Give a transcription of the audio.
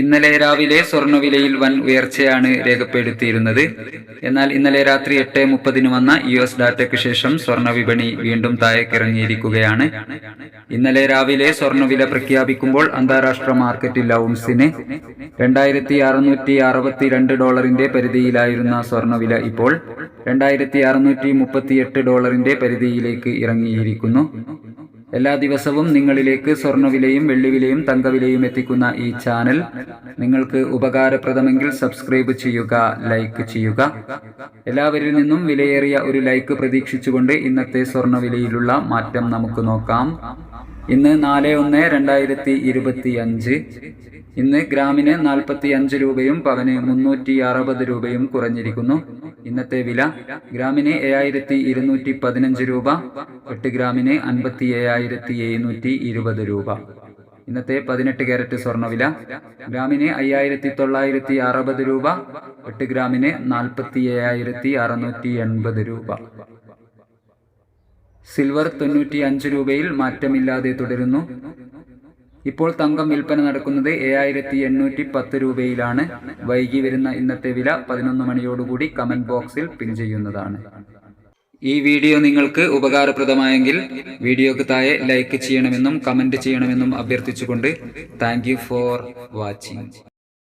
ഇന്നലെ രാവിലെ സ്വർണവിലയിൽ വൻ ഉയർച്ചയാണ് രേഖപ്പെടുത്തിയിരുന്നത്. എന്നാൽ ഇന്നലെ രാത്രി എട്ട് മുപ്പതിന് വന്ന യു എസ് ഡാറ്റയ്ക്ക് ശേഷം സ്വർണ വിപണി വീണ്ടും താഴേക്കിറങ്ങിയിരിക്കുകയാണ്. ഇന്നലെ രാവിലെ സ്വർണവില പ്രഖ്യാപിക്കുമ്പോൾ അന്താരാഷ്ട്ര മാർക്കറ്റിൽ ഔൺസിന് രണ്ടായിരത്തി അറുന്നൂറ്റി അറുപത്തിരണ്ട് ഡോളറിന്റെ പരിധിയിലായിരുന്ന സ്വർണവില ഇപ്പോൾ രണ്ടായിരത്തി അറുന്നൂറ്റി മുപ്പത്തിയെട്ട് ഡോളറിന്റെ പരിധിയിലേക്ക് ഇറങ്ങിയിരിക്കുന്നു. എല്ലാ ദിവസവും നിങ്ങളിലേക്ക് സ്വർണവിലയും വെള്ളിവിലയും തങ്കവിലയും എത്തിക്കുന്ന ഈ ചാനൽ നിങ്ങൾക്ക് ഉപകാരപ്രദമെങ്കിൽ സബ്സ്ക്രൈബ് ചെയ്യുക ലൈക്ക് ചെയ്യുക. എല്ലാവരിൽ നിന്നും വിലയേറിയ ഒരു ലൈക്ക് പ്രതീക്ഷിച്ചുകൊണ്ട് ഇന്നത്തെ സ്വർണവിലയിലുള്ള മാറ്റം നമുക്ക് നോക്കാം. ഇന്ന് നാല് ഒന്ന് രണ്ടായിരത്തി ഇരുപത്തി അഞ്ച് ഇന്ന് ഗ്രാമിന് നാൽപ്പത്തി അഞ്ച് രൂപയും പവന് മുന്നൂറ്റി അറുപത് രൂപയും കുറഞ്ഞിരിക്കുന്നു. ഇന്നത്തെ വില ഗ്രാമിന് ഏഴായിരത്തി ഇരുന്നൂറ്റി പതിനഞ്ച് രൂപ എട്ട് ഗ്രാമിന് അൻപത്തി ഏഴായിരത്തി എഴുന്നൂറ്റി ഇരുപത് രൂപ. ഇന്നത്തെ പതിനെട്ട് കാരറ്റ് സ്വർണവില ഗ്രാമിന് അയ്യായിരത്തി തൊള്ളായിരത്തി അറുപത് രൂപ എട്ട് ഗ്രാമിന് നാൽപ്പത്തി ഏഴായിരത്തി അറുന്നൂറ്റി എൺപത് രൂപ. സിൽവർ തൊണ്ണൂറ്റി അഞ്ച് രൂപയിൽ മാറ്റമില്ലാതെ തുടരുന്നു. ഇപ്പോൾ തങ്കം വിൽപ്പന നടക്കുന്നത് ഏഴായിരത്തി എണ്ണൂറ്റി പത്ത് രൂപയിലാണ്. വൈകി വരുന്ന ഇന്നത്തെ വില പതിനൊന്ന് മണിയോടുകൂടി കമന്റ് ബോക്സിൽ പിൻ ചെയ്യുന്നതാണ്. ഈ വീഡിയോ നിങ്ങൾക്ക് ഉപകാരപ്രദമായെങ്കിൽ വീഡിയോക്ക് താഴെ ലൈക്ക് ചെയ്യണമെന്നും കമന്റ് ചെയ്യണമെന്നും അഭ്യർത്ഥിച്ചുകൊണ്ട് താങ്ക് ഫോർ വാച്ചിങ്.